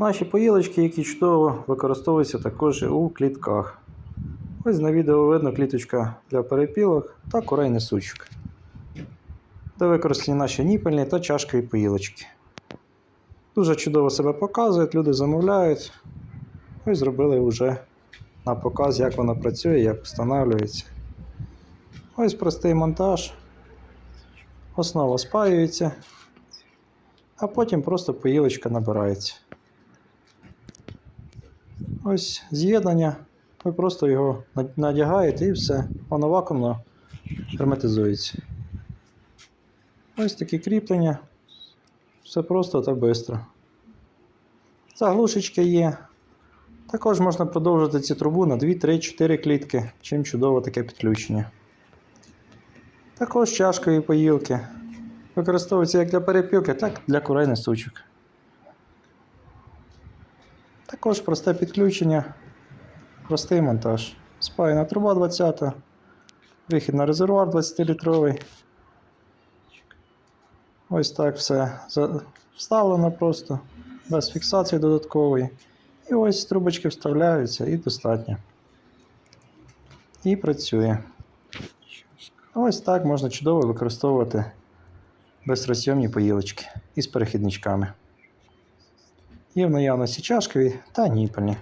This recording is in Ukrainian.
Наші поїлочки, які чудово використовуються також у клітках. Ось на відео видно кліточка для перепілок та курей несучок. Де використані наші ніпельні та чашкові поїлочки. Дуже чудово себе показують, люди замовляють. Ось зробили вже на показ, як воно працює, як встановлюється. Ось простий монтаж. Основа спаюється, а потім просто поїлочка набирається. Ось з'єднання. Ви просто його надягаєте і все. Воно вакуумно герметизується. Ось такі кріплення. Все просто та швидко. Заглушечки є. Також можна продовжити цю трубу на 2, 3, 4 клітки. Чим чудово таке підключення. Також чашкові поїлки. Використовуються як для перепілки, так і для курей несучок. Також просте підключення, простий монтаж. Спаяна труба 20, вихід на резервуар 20-літровий. Ось так все вставлено просто, без фіксації додаткової. І ось трубочки вставляються і достатньо. І працює. Ось так можна чудово використовувати безрозйомні поїлочки із перехідничками. Є в наявності чашкові та ніпельні.